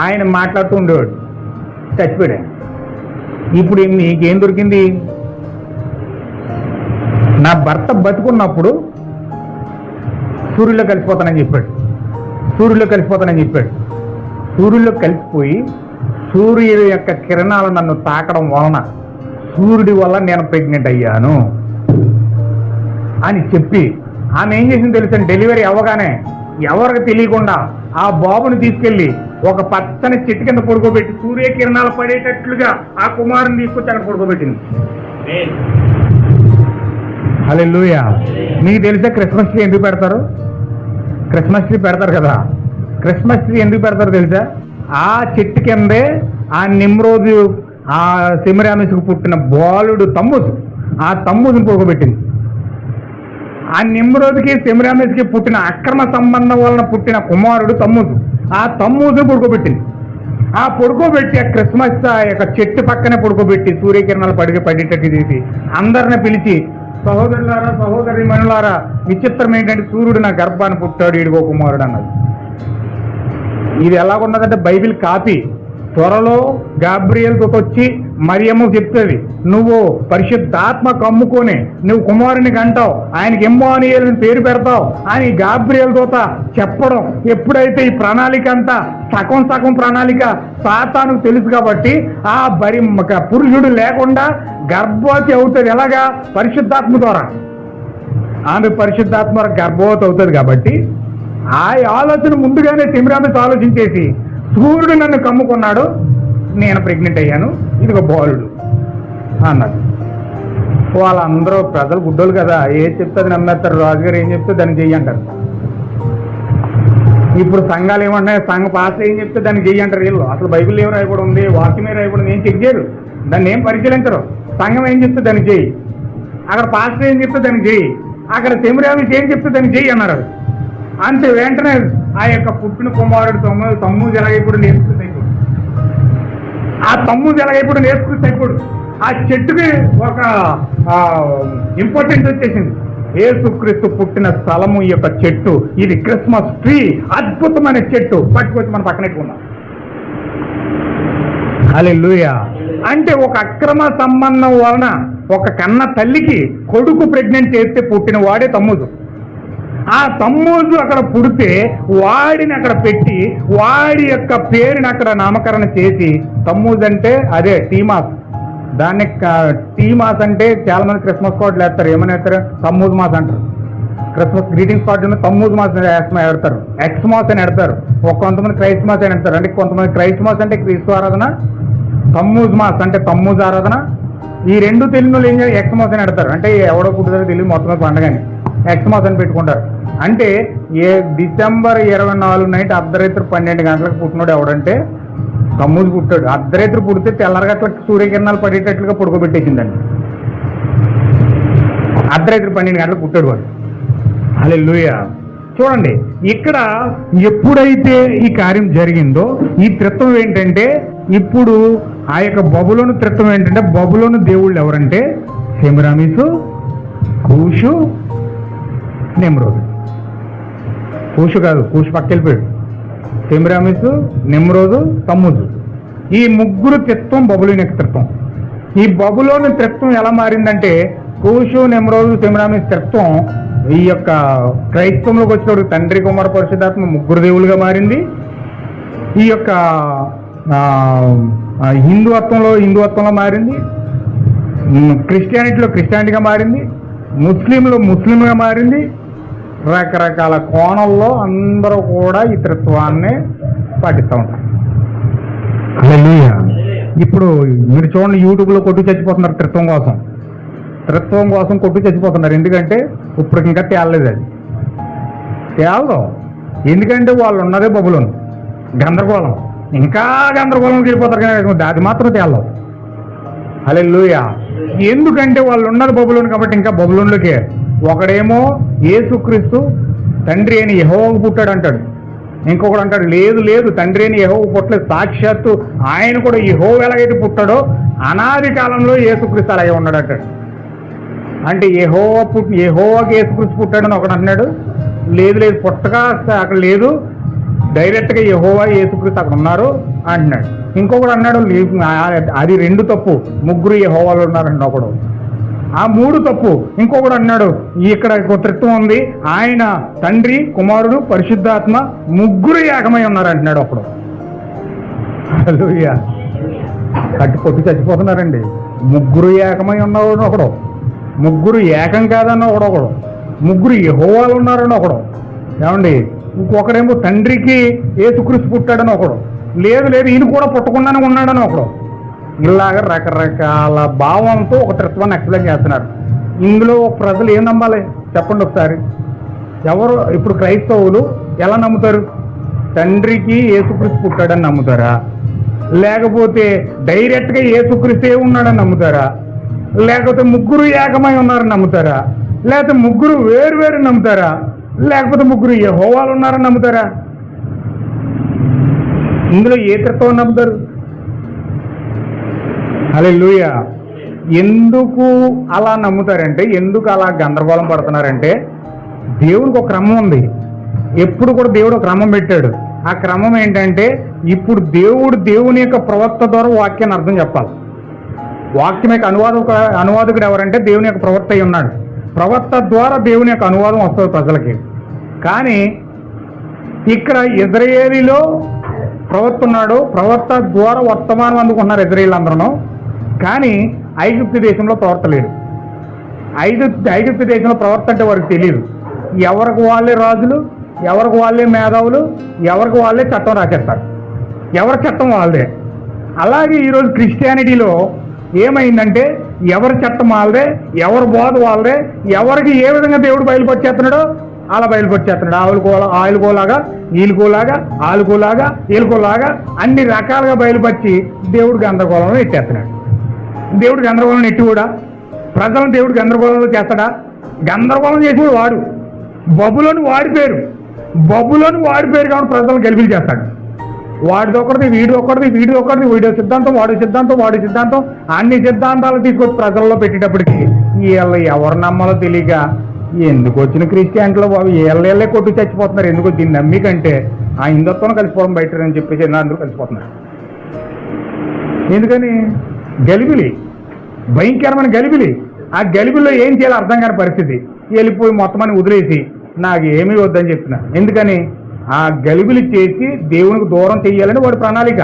ఆయన మాట్లాడుతూ ఉండేవాడు. చచ్చిపోయాడు. ఇప్పుడు నీకేం దొరికింది? నా భర్త బతుకున్నప్పుడు సూర్యుల్లో కలిసిపోతానని చెప్పాడు. సూర్యుల్లో కలిసిపోతానని చెప్పాడు. సూర్యుల్లో కలిసిపోయి సూర్యుడి యొక్క కిరణాలు నన్ను తాకడం వలన సూర్యుడి వల్ల నేను ప్రెగ్నెంట్ అయ్యాను అని చెప్పి ఆమె ఏం చేసింది తెలుసు? డెలివరీ అవ్వగానే ఎవరికి తెలియకుండా ఆ బాబుని తీసుకెళ్ళి ఒక పచ్చని చెట్టు కింద పడుకోబెట్టి సూర్యకిరణాలు పడేటట్లుగా ఆ కుమారుని తీసుకొచ్చి అక్కడ పడుకోబెట్టింది. హలో మీకు తెలిసే క్రిస్మస్ ట్రీ ఎందుకు పెడతారు? క్రిస్మస్ ట్రీ పెడతారు కదా. క్రిస్మస్ ట్రీ ఎందుకు పెడతారు తెలుసా? ఆ చెట్టు కిందే ఆ నిమ్రోజు ఆ సెమిరామిస్కు పుట్టిన బాలుడు తమ్ముసు ఆ తమ్ముసుని పడుకోబెట్టింది. ఆ నిమ్రోజుకి సెమిరామిస్కి పుట్టిన అక్రమ సంబంధం వలన పుట్టిన కుమారుడు తమ్ముదు ఆ తమ్ముదు పుడుకోబెట్టింది. ఆ పడుకోబెట్టి ఆ క్రిస్మస్ యొక్క చెట్టు పక్కనే పడుకోబెట్టి సూర్యకిరణాలు పడిగి పడేటట్టు తీసి అందరిని పిలిచి సహోదరులారా సహోదరి మనులారా విచిత్రం ఏంటంటే సూర్యుడు నా గర్భాన్ని పుట్టాడు ఇడిగో కుమారుడు అన్నది ఇది ఎలాగున్నదంటే బైబిల్ కాపీ. త్వరలో గాబ్రియల్కి వచ్చి మరియమ్మ చెప్తుంది నువ్వు పరిశుద్ధాత్మ కమ్ముకొని నువ్వు కుమారునికి అంటావు ఆయనకి ఎమ్మోనియల్ని పేరు పెడతావు అని గాబ్రియల్ దోత చెప్పడం ఎప్పుడైతే ఈ ప్రణాళిక అంతా సగం సగం ప్రణాళిక సాతానుకు తెలుసు కాబట్టి ఆ బరి పురుషుడు లేకుండా గర్భవతి అవుతుంది ఎలాగా? పరిశుద్ధాత్మ ద్వారా. ఆమె పరిశుద్ధాత్మ గర్భవతి అవుతుంది కాబట్టి ఆ ఆలోచన ముందుగానే తిమిరామిస్ ఆలోచించేసి సూర్యుడు నన్ను కమ్ముకున్నాడు నేను ప్రెగ్నెంట్ అయ్యాను. ఇది ఒక బాలుడు అన్నది వాళ్ళందరూ ప్రజలు గుడ్డోలు కదా ఏది చెప్తే అది నమ్మేస్తారు. రాజుగారు ఏం చెప్తే దాన్ని చెయ్యి అంటారు. ఇప్పుడు సంఘాలు ఏమంటాయి సంఘ పాస్టర్ ఏం చెప్తే దాన్ని చెయ్యి అంటారు వీళ్ళు. అసలు బైబిల్ ఏం రాయకూడదు ఉంది వాక్యమే రాయబడి ఉంది ఏం చెక్ చేయరు. దాన్ని ఏం పరిశీలించరు. సంఘం ఏం చెప్తే దాన్ని చేయి అక్కడ పాస్టర్ ఏం చెప్తే దాన్ని చేయి అక్కడ సెమిరామిస్ ఏం చెప్తే దాన్ని చేయి అన్నారు. అంతే వెంటనే ఆ యొక్క పుట్టిన కుమారుడు తమ్ముడు తమ్ము జలగైపుడు నేర్చుకుని ఆ తమ్ముడు ఎలాగైపోడు నేర్చుకుని అయిపోడు ఆ చెట్టుకి ఒక ఇంపార్టెంట్ వచ్చేసింది. ఏసుక్రీస్తు పుట్టిన స్థలము ఈ యొక్క చెట్టు. ఇది క్రిస్మస్ ట్రీ అద్భుతమైన చెట్టు. పట్టుకొచ్చి మన పక్కన అలే లూయా అంటే ఒక అక్రమ సంబంధం వలన ఒక కన్న తల్లికి కొడుకు ప్రెగ్నెంట్ చేస్తే పుట్టిన వాడే తమ్ముడు. ఆ తమ్ముడు అక్కడ పుడితే వాడిని అక్కడ పెట్టి వాడి యొక్క పేరుని అక్కడ నామకరణ చేసి తమ్ముడు అంటే అదే టీమాస్. దాన్ని టీమాస్ అంటే చాలా మంది క్రిస్మస్ కార్డులు వేస్తారు. ఏమని వేస్తారు? తమ్ముడు మాస్ అంటారు. క్రిస్మస్ గ్రీటింగ్స్ కార్డు తమ్ముడు మాస్ ఎడతారు ఎక్స్ మాస్ అని ఎడతారు ఒక కొంతమంది క్రైస్ట్ మాస్ అని ఎడతారు అంటే కొంతమంది క్రైస్ట్ మాస్ అంటే క్రీస్తు ఆరాధన తమ్ముజ్ మాస్ అంటే తమ్ముజ్ ఆరాధన. ఈ రెండు తెలుగులో ఏం చేయాలి? ఎక్స్ మాస్ అని ఎడతారు అంటే ఎవడో పుట్టుదో తెలియదు మొత్తం మీద పండగని. ఎక్స్ మాస్ అని పెట్టుకుంటారు. అంటే ఏ డిసెంబర్ ఇరవై నాలుగు నైట్ అర్ధరాత్రి పన్నెండు గంటలకు పుట్టినోడు ఎవడంటే తమ్ముడు పుట్టాడు. అర్ధరాత్రి పుడితే తెల్లరగట్లకు సూర్యకిరణాలు పడేటట్లుగా పడుకోబెట్టేసిందండి. అర్ధరాత్రి పన్నెండు గంటలకు పుట్టాడు వాడు. అలే చూడండి ఇక్కడ ఎప్పుడైతే ఈ కార్యం జరిగిందో ఈ త్రిత్వం ఏంటంటే ఇప్పుడు ఆ యొక్క బబులోను త్రిత్వం ఏంటంటే బబులోను దేవుళ్ళు ఎవరంటే సెమిరామిసు కూషు నిమ్రోదు కూషు కాదు కూషు పక్కెళ్ళిపోయాడు సెమిరామిసు నిమ్రోదు తమ్ముదు ఈ ముగ్గురు త్రిత్వం బబులోని త్రిత్వం ఈ బబులోని త్రిత్వం ఎలా మారిందంటే కూషు నెమ్రోజు సెమిరామిస్ త్రిత్వం ఈ యొక్క క్రైస్తవంలోకి వచ్చినప్పుడు తండ్రి కుమార పరిశుద్ధాత్మ ముగ్గురు దేవులుగా మారింది. ఈ యొక్క హిందువత్వంలో హిందువత్వంలో మారింది. క్రిస్టియానిటీలో క్రిస్టియానిటీగా మారింది. ముస్లింలో ముస్లింగా మారింది. రకరకాల కోణంలో అందరూ కూడా ఈ త్రిత్వాన్ని పాటిస్తూ ఉంటారు. ఇప్పుడు మీరు చూడండి యూట్యూబ్లో కొట్టు చచ్చిపోతున్నారు త్రిత్వం కోసం. త్రిత్వం కోసం కొట్టు చచ్చిపోతున్నారు. ఎందుకంటే ఇప్పుడు ఇంకా తేలలేదు అది. తేలదు. ఎందుకంటే వాళ్ళు ఉన్నదే బబులోను. గందరగోళం. ఇంకా గందరగోళంకి వెళ్ళిపోతారు కానీ అది మాత్రం తేలదు. అలే ఎందుకంటే వాళ్ళు ఉన్నది బబులోను కాబట్టి ఇంకా బబులోన్లోకే. ఒకడేమో యేసుక్రీస్తు తండ్రి అని యహోవకు పుట్టాడు అంటాడు. ఇంకొకడు అంటాడు లేదు లేదు తండ్రి అని యహోవ పుట్టలేదు. సాక్షాత్తు ఆయన కూడా యెహో ఎలాగైతే పుట్టాడో అనాది కాలంలో ఏసుక్రీస్తు అలాగే ఉన్నాడు అంటాడు. అంటే యహోవ పుట్టి యహోవకి యేసుక్రీస్తు పుట్టాడని ఒకడు అంటున్నాడు. లేదు లేదు పుట్టగా అక్కడ లేదు. డైరెక్ట్గా యహోవా యేసుక్రీస్తు అక్కడ ఉన్నారు అంటున్నాడు. ఇంకొకడు అన్నాడు అది రెండు తప్పు. ముగ్గురు యహోవాలు ఉన్నారండి ఒకడు. ఆ మూడు తప్పు. ఇంకొకడు అన్నాడు ఇక్కడ ఒక త్రిత్వం ఉంది. ఆయన తండ్రి కుమారుడు పరిశుద్ధాత్మ ముగ్గురు ఏకమై ఉన్నారు అంటున్నాడు ఒకడు కట్టి కొట్టి చచ్చిపోతున్నారండి. ముగ్గురు ఏకమై ఉన్నవాడు ఒకడు. ముగ్గురు ఏకం కాదన్న ఒకడు ఒకడు. ముగ్గురు యహోవాలు ఉన్నారని ఒకడు. ఏమండి? ఇంకొకడేమో తండ్రికి ఏసుక్రీస్తు పుట్టాడని ఒకడు. లేదు లేదు ఈయన కూడా పుట్టకుండానే ఉన్నాడని ఒకడు. ఇలాగ రకరకాల భావంతో ఒక తత్వాన్ని ఎక్స్ప్లెయిన్ చేస్తున్నారు. ఇందులో ప్రజలు ఏం నమ్మాలి? చెప్పండి ఒకసారి. ఎవరు ఇప్పుడు క్రైస్తవులు ఎలా నమ్ముతారు? తండ్రికి ఏసుక్రీస్తు పుట్టాడని నమ్ముతారా? లేకపోతే డైరెక్ట్గా ఏసుక్రీస్తే ఉన్నాడని నమ్ముతారా? లేకపోతే ముగ్గురు ఏకమై ఉన్నారని నమ్ముతారా? లేకపోతే ముగ్గురు వేరు వేరు నమ్ముతారా? లేకపోతే ముగ్గురు యెహోవాలు ఉన్నారని నమ్ముతారా? ఇందులో ఏ తత్వం నమ్ముతారు? అలే ఎందుకు అలా నమ్ముతారంటే ఎందుకు అలా గందరగోళం పడుతున్నారంటే దేవుడికి ఒక క్రమం ఉంది. ఎప్పుడు కూడా దేవుడు ఒక క్రమం పెట్టాడు. ఆ క్రమం ఏంటంటే ఇప్పుడు దేవుడు దేవుని యొక్క ప్రవక్త ద్వారా వాక్యాన్ని అర్థం చెప్పాలి. వాక్యం యొక్క అనువాదక అనువాదకుడు ఎవరంటే దేవుని యొక్క ప్రవక్త అయి ఉన్నాడు. ప్రవక్త ద్వారా దేవుని యొక్క అనువాదం వస్తుంది ప్రజలకి. కానీ ఇక్కడ ఇజ్రాయేలీలో ప్రవక్త ఉన్నాడు. ప్రవక్త ద్వారా వర్తమానం అందుకుంటున్నారు ఇజ్రాయేల్ అందరూ కానీ ఐగుప్తు దేశంలో ప్రవర్తలేడు ఐదు ఐగుప్తు దేశంలో ప్రవర్త అంటే వారికి తెలియదు ఎవరికి వాళ్ళే రాజులు ఎవరికి వాళ్ళే మేధావులు ఎవరికి వాళ్ళే చట్టం రాసేస్తారు. ఎవరి చట్టం వాళ్ళదే. అలాగే ఈరోజు క్రిస్టియానిటీలో ఏమైందంటే ఎవరి చట్టం వాళ్ళదే ఎవరి బోధ వాళ్ళదే ఎవరికి ఏ విధంగా దేవుడు బయలుపరిచేస్తున్నాడో అలా బయలుపరిచేస్తున్నాడు ఆవులకో ఆయిలకోలాగా ఈలుకోలాగా ఆలుకోలాగా ఈలుకోలాగా అన్ని రకాలుగా బయలుపరిచి దేవుడు గందరగోళంలో ఎట్టేస్తున్నాడు దేవుడు గందరగోళం ఎట్టి కూడా ప్రజలను దేవుడు గందరగోళంలో చేస్తాడా? గందరగోళం చేసేవాడు వాడు. బబులోని వాడి పేరు. బబులోని వాడి పేరు కాబట్టి ప్రజలను గెలిపి చేస్తాడు. వాడిది ఒకటిది వీడి ఒకటిది వీడి ఒకటిది వీడియో సిద్ధాంతం వాడి సిద్ధాంతం వాడి సిద్ధాంతం. అన్ని సిద్ధాంతాలు తీసుకొచ్చి ప్రజల్లో పెట్టేటప్పటికి వీళ్ళు ఎవరు నమ్మాలో తెలియక ఎందుకు వచ్చిన క్రిస్టియానిటీలో బాబు? వీళ్ళే కొట్టు చచ్చిపోతున్నారు. ఎందుకు దీన్ని నమ్మికంటే ఆ హిందుత్వం కలిసిపోవడం బయట అని చెప్పేసి అందరూ కలిసిపోతున్నారు. ఎందుకని? గలిబిలి భయంకరమైన గలిబిలి. ఆ గలిబిలో ఏం చేయాలో అర్థం కాని పరిస్థితి. వెళ్ళిపోయి మొత్తం అని వదిలేసి నాకు ఏమీ వద్దని చెప్తున్నా ఎందుకని? ఆ గలిబిలి చేసి దేవునికి దూరం చెయ్యాలని వాడి ప్రణాళిక.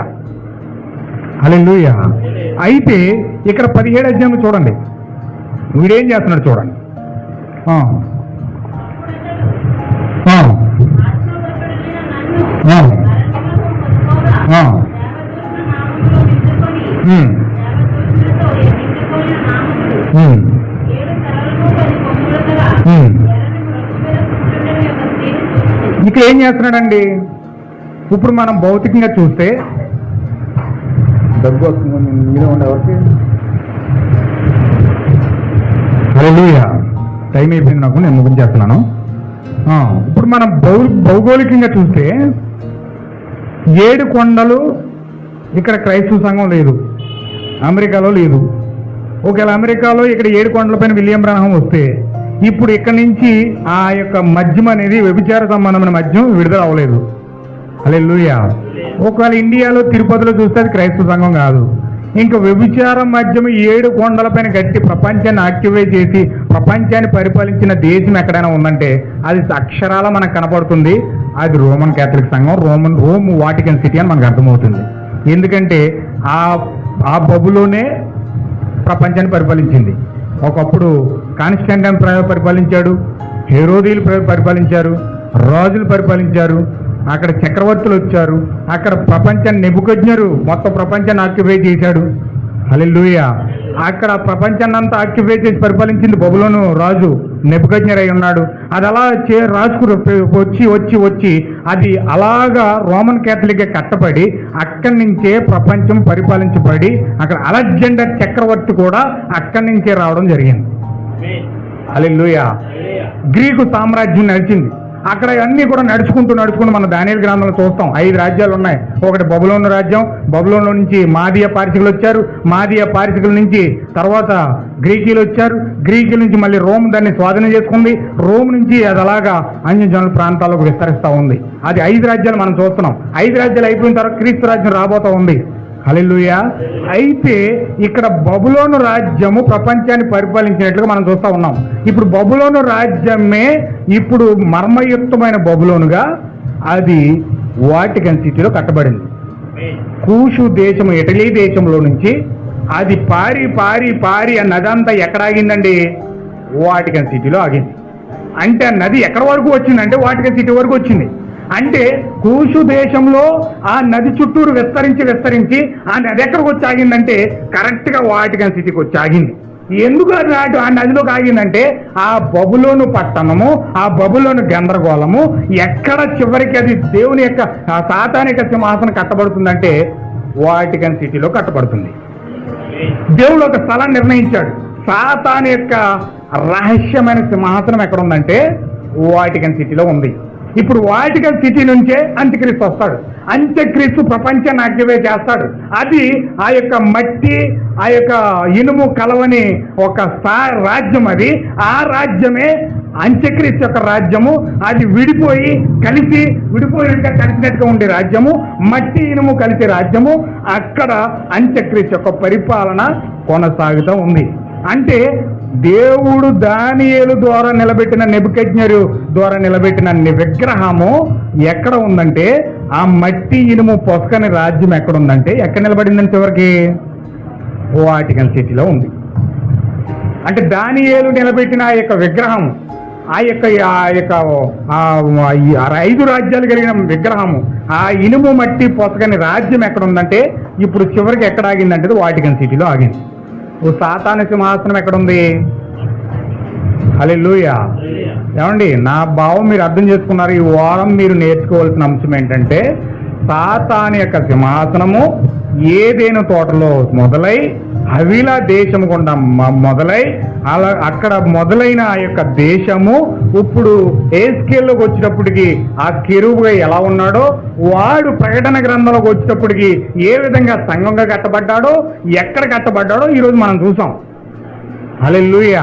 హల్లెలూయా. అయితే ఇక్కడ పదిహేడు అధ్యాయం చూడండి. వీడేం చేస్తున్నాడు చూడండి. ఆ. ఇక్కడ ఏం చేస్తున్నాడండి? ఇప్పుడు మనం భౌతికంగా చూస్తే దగ్గు వస్తుంది మీరే ఉండే ఎవరికి హల్లెలూయా. టైం అయిపోయింది నాకు నేను ముగించేస్తున్నాను ఆ, ఇప్పుడు మనం భౌ భౌగోళికంగా చూస్తే ఏడు కొండలు ఇక్కడ క్రైస్తవ సంఘం లేదు. అమెరికాలో లేదు. ఒకవేళ అమెరికాలో ఇక్కడ ఏడు కొండలపైన విలియం బ్రహ్మం వస్తే ఇప్పుడు ఇక్కడ నుంచి ఆ యొక్క మద్యం అనేది వ్యభిచార సంబంధమైన మద్యం విడుదల అవ్వలేదు. హల్లెలూయా. ఒకవేళ ఇండియాలో తిరుపతిలో చూస్తే అది క్రైస్తవ సంఘం కాదు. ఇంకా వ్యభిచారం మద్యం ఏడు కొండలపైన గట్టి ప్రపంచాన్ని ఆక్టివేట్ చేసి ప్రపంచాన్ని పరిపాలించిన దేశం ఎక్కడైనా ఉందంటే అది అక్షరాల మనకు కనపడుతుంది. అది రోమన్ క్యాథలిక్ సంఘం రోమన్ రోమ్ వాటికన్ సిటీ అని మనకు అర్థమవుతుంది. ఎందుకంటే ఆ ఆ బబులోనే ప్రపంచాన్ని పరిపాలించింది. ఒకప్పుడు కాన్స్టాంటైన్ పరిపాలించాడు హెరోదీలు పరిపాలించారు రాజులు పరిపాలించారు అక్కడ చక్రవర్తులు వచ్చారు అక్కడ ప్రపంచాన్ని నెబుకొజ్ఞరు మొత్తం ప్రపంచాన్ని ఆక్యుపై చేశాడు. హల్లెలూయా. అక్కడ ప్రపంచాన్ని అంతా ఆక్యుపై చేసి పరిపాలించింది బబులోను రాజు నెబుకజ్ఞర్ అయి ఉన్నాడు. అది అలా చే రాజుకు వచ్చి వచ్చి వచ్చి అది అలాగా రోమన్ క్యాథలిక్ కట్టబడి అక్కడి నుంచే ప్రపంచం పరిపాలించబడి అక్కడ అలెగ్జాండర్ చక్రవర్తి కూడా అక్కడి నుంచే రావడం జరిగింది. హల్లెలూయా. గ్రీకు సామ్రాజ్యం నడిచింది. అక్కడ అన్ని కూడా నడుచుకుంటూ నడుచుకుంటూ మన దానియల్ గ్రంథంలో చూస్తాం. ఐదు రాజ్యాలు ఉన్నాయి. ఒకటి బబులోను రాజ్యం. బబులోన్లో నుంచి మాదియ పారిశికులు వచ్చారు. మాదియ పారిశికుల నుంచి తర్వాత గ్రీకీలు వచ్చారు. గ్రీకీల నుంచి మళ్ళీ రోమ్ దాన్ని స్వాధీనం చేసుకుంది. రోమ్ నుంచి అది అలాగా అన్యజనుల ప్రాంతాలకు విస్తరిస్తూ ఉంది. అది ఐదు రాజ్యాలు మనం చూస్తున్నాం. ఐదు రాజ్యాలు అయిపోయిన తర్వాత క్రీస్తు రాజ్యం రాబోతా ఉంది. హలెలుయా అయితే ఇక్కడ బబులోను రాజ్యము ప్రపంచాన్ని పరిపాలించినట్లుగా మనం చూస్తూ ఉన్నాం. ఇప్పుడు బబులోను రాజ్యమే ఇప్పుడు మర్మయుక్తమైన బబులోనుగా అది వాటికన్ సిటీలో కట్టబడింది. కూషు దేశము ఇటలీ దేశంలో నుంచి అది పారి పారి పారి ఆ నది అంతా ఎక్కడ ఆగిందండి? వాటికన్ సిటీలో ఆగింది. అంటే ఆ నది ఎక్కడ వరకు వచ్చిందంటే వాటికన్ సిటీ వరకు వచ్చింది. అంటే కూషు దేశంలో ఆ నది చుట్టూరు విస్తరించి విస్తరించి ఆ నది ఎక్కడికి వచ్చి ఆగిందంటే కరెక్ట్గా వాటికన్ సిటీకి వచ్చి ఆగింది ఎందుకు నాటు ఆ నదిలోకి ఆగిందంటే ఆ బబులోను పట్టణము ఆ బబులోను గందరగోళము ఎక్కడ చివరికి అది దేవుని యొక్క సాతాని సాతానిక సింహాసనం కట్టబడుతుందంటే వాటికన్ సిటీలో కట్టబడుతుంది. దేవుడు ఒక స్థలం నిర్ణయించాడు. సాతాన్ యొక్క రహస్యమైన సింహాసనం ఎక్కడ ఉందంటే వాటికన్ సిటీలో ఉంది. ఇప్పుడు వాటికల్ సిటీ నుంచే అంత్యక్రీస్తు వస్తాడు. అంత్యక్రీస్తు ప్రపంచాన్ని యాక్టివేట్ చేస్తాడు. అది ఆ యొక్క మట్టి ఆ యొక్క ఇనుము కలవని ఒక రాజ్యం అది. ఆ రాజ్యమే అంత్యక్రీస్తు యొక్క రాజ్యము. అది విడిపోయి కలిసి విడిపోయినట్టుగా కలిసినట్టుగా ఉండే రాజ్యము. మట్టి ఇనుము కలిసే రాజ్యము. అక్కడ అంత్యక్రీస్తు యొక్క పరిపాలన కొనసాగుతూ ఉంది. అంటే దేవుడు దానియేలు ద్వారా నిలబెట్టిన నెబుకజ్ఞరు ద్వారా నిలబెట్టిన విగ్రహము ఎక్కడ ఉందంటే ఆ మట్టి ఇనుము పొసకని రాజ్యం ఎక్కడ ఉందంటే ఎక్కడ నిలబడిందని చివరికి? వాటికన్ సిటీలో ఉంది. అంటే దానియేలు నిలబెట్టిన ఆ యొక్క విగ్రహం ఆ యొక్క ఆ యొక్క ఐదు రాజ్యాలు కలిగిన విగ్రహము ఆ ఇనుము మట్టి పొసకని రాజ్యం ఎక్కడ ఉందంటే ఇప్పుడు చివరికి ఎక్కడ ఆగిందంటే అది వాటికన్ సిటీలో ఆగింది. ఓ సాతాన సింహాసనం ఎక్కడ ఉంది హల్లెలూయా. ఏమండి నా భావం మీరు అర్థం చేసుకున్నారు ఈ వారం మీరు నేర్చుకోవాల్సిన అంశం ఏంటంటే సాతాన్ యొక్క సింహాసనము ఏదేను తోటలో మొదలై అవిలా దేశము గుండా మొదలై అలా అక్కడ మొదలైన ఆ యొక్క దేశము ఇప్పుడు ఏ స్కేల్లోకి వచ్చేటప్పటికి ఆ కెరువుగా ఎలా ఉన్నాడో వాడు ప్రకటన గ్రంథంలోకి వచ్చేటప్పటికి ఏ విధంగా సంఘంగా కట్టబడ్డాడో ఎక్కడ కట్టబడ్డాడో ఈరోజు మనం చూసాం. అలెల్లుయ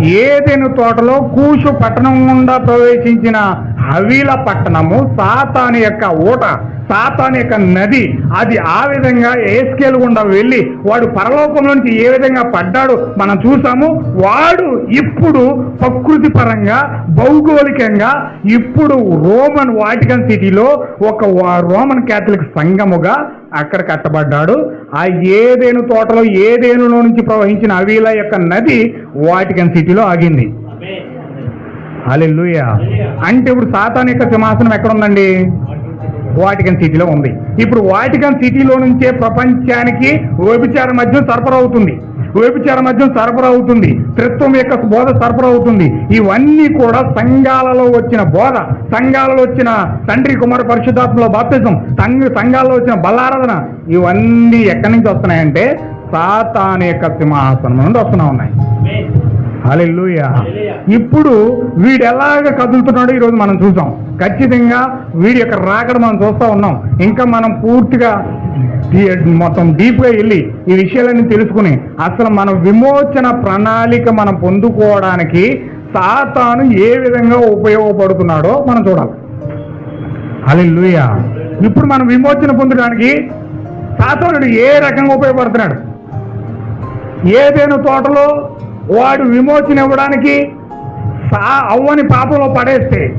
ఏదెను తోటలో కూషు పట్టణం గుండా ప్రవేశించిన హవీల పట్టణము సాతాను యొక్క ఊట సాతాను యొక్క నది. అది ఆ విధంగా ఏ గుండా వెళ్ళి వాడు పరలోకం నుంచి ఏ విధంగా పడ్డాడో మనం చూసాము. వాడు ఇప్పుడు ప్రకృతి పరంగా భౌగోళికంగా ఇప్పుడు రోమన్ వాటికన్ సిటీలో ఒక వా- రోమన్ క్యాథలిక్ సంఘముగా అక్కడ కట్టబడ్డాడు. ఆ ఏదేను తోటలో ఏదేనులో నుంచి ప్రవహించిన అవీల యొక్క నది వాటికన్ సిటీలో ఆగింది. హల్లెలూయా. అంటే ఇప్పుడు సాతాన్ యొక్క సింహాసనం ఎక్కడ ఉందండి వాటికన్ సిటీలో ఉంది. ఇప్పుడు వాటికన్ సిటీలో నుంచే ప్రపంచానికి వ్యభిచార మధ్యం సరఫరా అవుతుంది వ్యభిచార మద్యం సరఫరా అవుతుంది. త్రిత్వం యొక్క బోధ సరఫరా అవుతుంది. ఇవన్నీ కూడా సంఘాలలో వచ్చిన బోధ. సంఘాలలో వచ్చిన తండ్రి కుమార పరిశుద్ధాత్మలో బాప్తిజం. సంఘ సంఘాలలో వచ్చిన బలారాధన. ఇవన్నీ ఎక్కడి నుంచి వస్తున్నాయంటే సాతాన్ యొక్క సింహాసనం నుండి వస్తున్నా ఉన్నాయి. హలెల్లుయ. ఇప్పుడు వీడు ఎలాగ కదులుతున్నాడో ఈరోజు మనం చూసాం ఖచ్చితంగా వీడి యొక్క రాకడ మనం చూస్తూ ఉన్నాం. ఇంకా మనం పూర్తిగా మొత్తం డీప్గా వెళ్ళి ఈ విషయాలన్నీ తెలుసుకుని అసలు మన విమోచన ప్రణాళిక మనం పొందుకోవడానికి సాతాను ఏ విధంగా ఉపయోగపడుతున్నాడో మనం చూడాలి. అలెల్లుయ ఇప్పుడు మనం విమోచన పొందడానికి సాతానుడు ఏ రకంగా ఉపయోగపడుతున్నాడు? ఏదైనా తోటలో వాడు విమోచన ఇవ్వడానికి అవ్వని పాపంలో పడేస్తే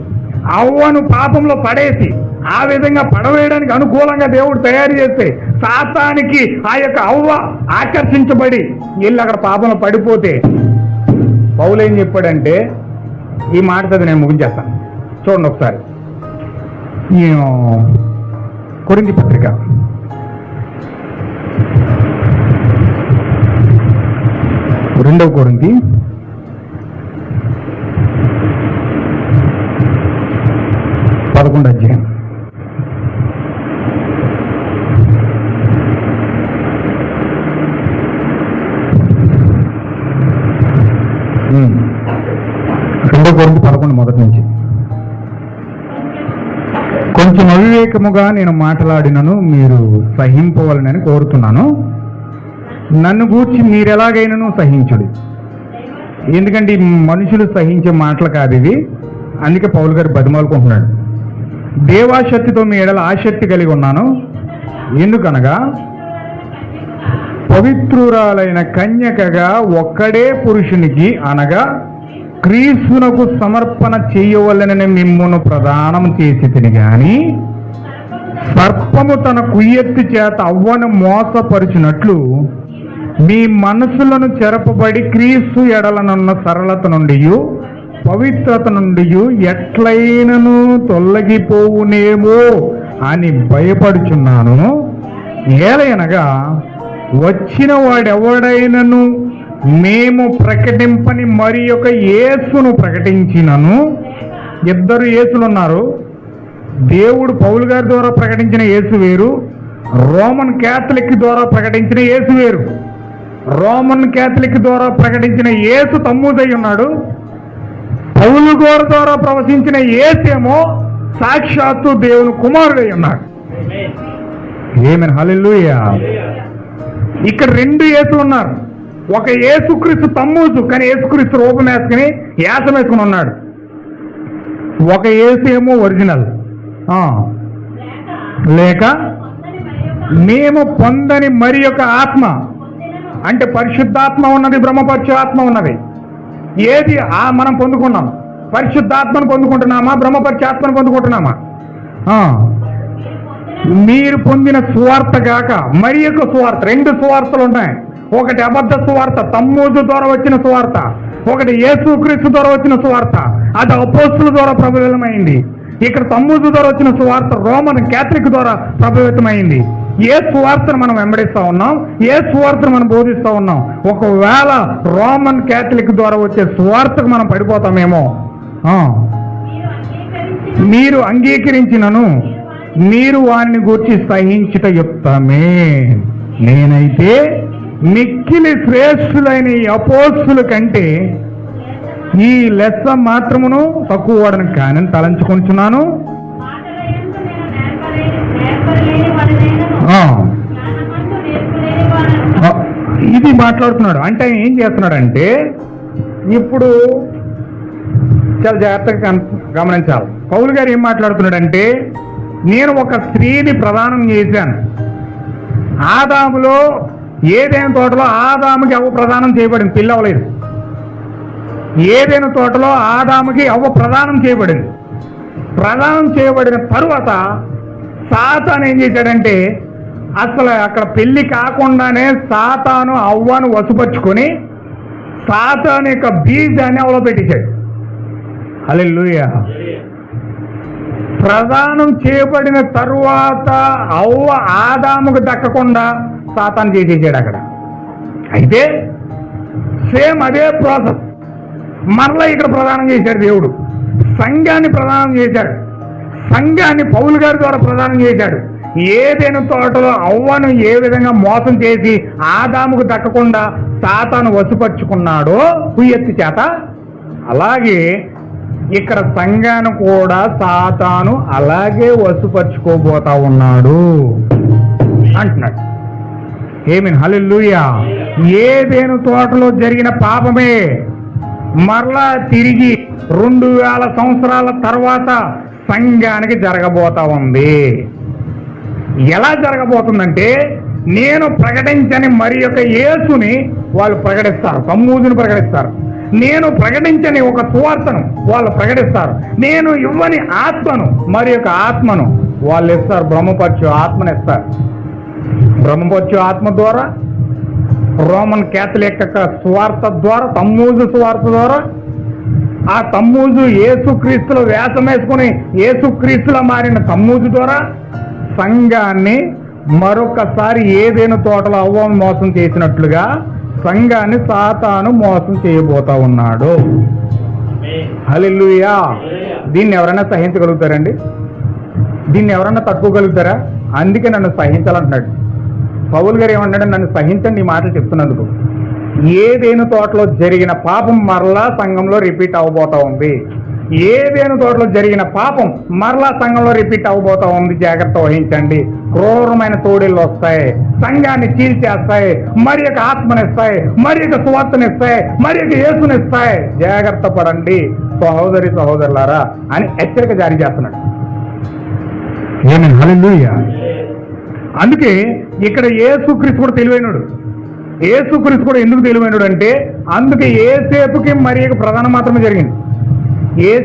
అవ్వను పాపంలో పడేసి ఆ విధంగా పడవేయడానికి అనుకూలంగా దేవుడు తయారు చేస్తే శాతానికి ఆ యొక్క అవ్వ ఆకర్షించబడి వీళ్ళు అక్కడ పాపంలో పడిపోతే పౌలు ఏం చెప్పాడంటే ఈ మాటది నేను ముగించేస్తాను. చూడండి ఒకసారి. ఈ కొరింది పత్రిక. రెండవ కొరింది పదకొండు అధ్యాయం. ఉమ్. రెండవ కొరింది పదకొండు మొదటి నుంచి. కొంచెం అవివేకముగా నేను మాట్లాడినను మీరు సహింపవలనని కోరుతున్నాను. నన్ను గూర్చి మీరు ఎలాగైనాను సహించుడు. ఎందుకంటే ఈ మనుషులు సహించే మాటలు కాదు ఇవి. అందుకే పౌల్ గారు బతిమాలుకుంటున్నాడు. దేవాశక్తితో మీ ఎడల ఆసక్తి కలిగి ఉన్నాను. ఎందుకనగా పవిత్రురాలైన కన్యకగా ఒక్కడే పురుషునికి అనగా క్రీస్తునకు సమర్పణ చేయవలనని మిమ్మును ప్రదానం చేసి తిని కానీ సర్పము తన కుయ్యెత్తి చేత అవ్వను మోసపరిచినట్లు మీ మనసులను చెరపబడి క్రీస్తు ఎడలనున్న సరళత నుండి పవిత్రత నుండి ఎట్లయినను తొలగిపోవునేమో అని భయపడుచున్నాను. ఏలయనగా వచ్చిన వాడెవడైనను మేము ప్రకటింపని మరి ఒక యేసును ప్రకటించినను. ఇద్దరు యేసులు ఉన్నారు దేవుడు పౌలు గారి ద్వారా ప్రకటించిన యేసు వేరు రోమన్ క్యాథలిక్ ద్వారా ప్రకటించిన యేసు వేరు. రోమన్ క్యాథలిక్ ద్వారా ప్రకటించిన ఏసు తమ్ముదై ఉన్నాడు. పౌలు గారి ద్వారా ప్రవచించిన ఏసేమో సాక్షాత్తు దేవుని కుమారుడై ఉన్నాడు. ఏమని హల్లెలూయా ఇక్కడ రెండు ఏసు ఉన్నారు. ఒక ఏసుక్రీస్తు తమ్ముడు కానీ ఏసుక్రీస్తు రూపం వేసుకుని యాసం వేసుకుని ఉన్నాడు. ఒక ఏసు ఏమో ఒరిజినల్ లేక మేము పొందని మరి యొక్క ఆత్మ. అంటే పరిశుద్ధాత్మ ఉన్నది బ్రహ్మపరిచాత్మ ఉన్నది. ఏది? ఆ మనం పొందుకున్నాం. పరిశుద్ధాత్మను పొందుకుంటున్నామా? బ్రహ్మపరిచాత్మను పొందుకుంటున్నామా? మీరు పొందిన సువార్త కాక మరి యొక్క సువార్త రెండు సువార్తలు ఉన్నాయి. ఒకటి అబద్ధ సువార్త తమ్ముడు ద్వారా వచ్చిన సువార్త. ఒకటి యేసుక్రీస్తు ద్వారా వచ్చిన సువార్త. అది అపోస్తుల ద్వారా ప్రభావితమైంది. ఇక్కడ తమ్ముడు ద్వారా వచ్చిన సువార్త రోమన్ క్యాథలిక్ ద్వారా ప్రభావితమైంది. ఏ స్వార్థను మనం వెంబడిస్తూ ఉన్నాం? ఏ స్వార్థను మనం బోధిస్తూ ఉన్నాం? ఒకవేళ రోమన్ క్యాథలిక్ ద్వారా వచ్చే స్వార్థకు మనం పడిపోతామేమో. మీరు అంగీకరించినను మీరు వారిని గూర్చి సహించుట యుక్తమే. నేనైతే మిక్కిలి శ్రేష్ఠులైన ఈ అపోస్తుల కంటే ఈ లెస్స మాత్రమును తక్కువ వాడని కానీ తలంచుకుంటున్నాను ఇది మాట్లాడుతున్నాడు. అంటే ఆయన ఏం చేస్తున్నాడంటే ఇప్పుడు చాలా జాగ్రత్తగా గమనించాలి. పౌలు గారు ఏం మాట్లాడుతున్నాడంటే నేను ఒక స్త్రీని ప్రదానం చేశాను. ఆదాములో ఏదైనా తోటలో ఆదాముకి అవ్వ ప్రదానం చేయబడింది. పిల్లవలేదు ఏదైనా తోటలో ఆదాముకి అవ్వ ప్రదానం చేయబడింది. ప్రదానం చేయబడిన తరువాత సాతాను ఏం చేశాడంటే అసలు అక్కడ పెళ్ళి కాకుండానే సాతాను అవ్వను వసుపరుచుకొని సాతాను యొక్క బీజాన్ని అవలో పెట్టేశాడు. హల్లెలూయా. ప్రదానం చేయబడిన తరువాత అవ్వ ఆదాముకు దక్కకుండా సాతాను చేసేసాడు అక్కడ. అయితే సేమ్ అదే ప్రాసెస్. మరలా ఇక్కడ ప్రదానం చేశాడు దేవుడు. సంఘాన్ని ప్రదానం చేశాడు. సంఘాన్ని పౌలు గారి ద్వారా ప్రదానం చేశాడు. ఏదైనా తోటలో అవ్వను ఏ విధంగా మోసం చేసి ఆదాముకు దక్కకుండా సాతాను వసుపరుచుకున్నాడో కుయ్యత్తి చేత? అలాగే ఇక్కడ సంఘాన్ని కూడా సాతాను అలాగే వసుపరుచుకోబోతా ఉన్నాడు అంటున్నాడు. ఏమిన్? హల్లెలూయా. ఏదేను తోటలో జరిగిన పాపమే మరలా తిరిగి రెండు వేల సంవత్సరాల తర్వాత సంఘానికి జరగబోతా ఉంది. ఎలా జరగబోతుందంటే నేను ప్రకటించని మరి యొక్క యేసుని వాళ్ళు ప్రకటిస్తారు సమూజుని ప్రకటిస్తారు. నేను ప్రకటించని ఒక సువార్తను వాళ్ళు ప్రకటిస్తారు. నేను ఇవ్వని ఆత్మను మరి యొక్క ఆత్మను వాళ్ళు ఇస్తారు బ్రహ్మపరచు ఆత్మను ఇస్తారు. బ్రహ్మపరచు ఆత్మ ద్వారా రోమన్ క్యాథలిక్ యొక్క సువార్త ద్వారా తమ్మూజు సువార్త ద్వారా ఆ తమ్మూజు ఏసుక్రీస్తులో వేషం వేసుకుని ఏసుక్రీస్తుల మారిన తమ్మూజు ద్వారా సంఘాన్ని మరొకసారి ఏదైనా తోటలో అవ్వం మోసం చేసినట్లుగా సంఘాన్ని సాతాను మోసం చేయబోతా ఉన్నాడు. హల్లెలూయా. దీన్ని ఎవరైనా సహించగలుగుతారండి? దీన్ని ఎవరన్నా తట్టుకోగలుగుతారా? అందుకే నన్ను సహించాలంటున్నాడు. పౌల్ గారు ఏమన్నాడు నన్ను సహించండి ఈ మాటలు చెప్తున్నందుకు. ఏదైనా తోటలో జరిగిన పాపం మరలా సంఘంలో రిపీట్ అవ్వబోతా ఉంది. ఏదేను తోటలో జరిగిన పాపం మరలా సంఘంలో రిపీట్ అవబోతా ఉంది. జాగ్రత్త వహించండి. క్రూరమైన తోడిళ్ళు వస్తాయి. సంఘాన్ని చీల్చేస్తాయి. మరి యొక్క ఆత్మనిస్తాయి. మరి యొక్క సువార్తనిస్తాయి. మరి యొక్క యేసునిస్తాయి. జాగ్రత్త పడండి. సహోదరి సహోదరులారా అని హెచ్చరిక జారీ చేస్తున్నాడు. అందుకే ఇక్కడ ఏసుక్రీస్తు కూడా తెలివైనడు. ఏసుక్రీస్తు కూడా ఎందుకు తెలివైనడు అంటే అందుకే ఏసేపుకి మరి ప్రధానం మాత్రమే జరిగింది. ఏసే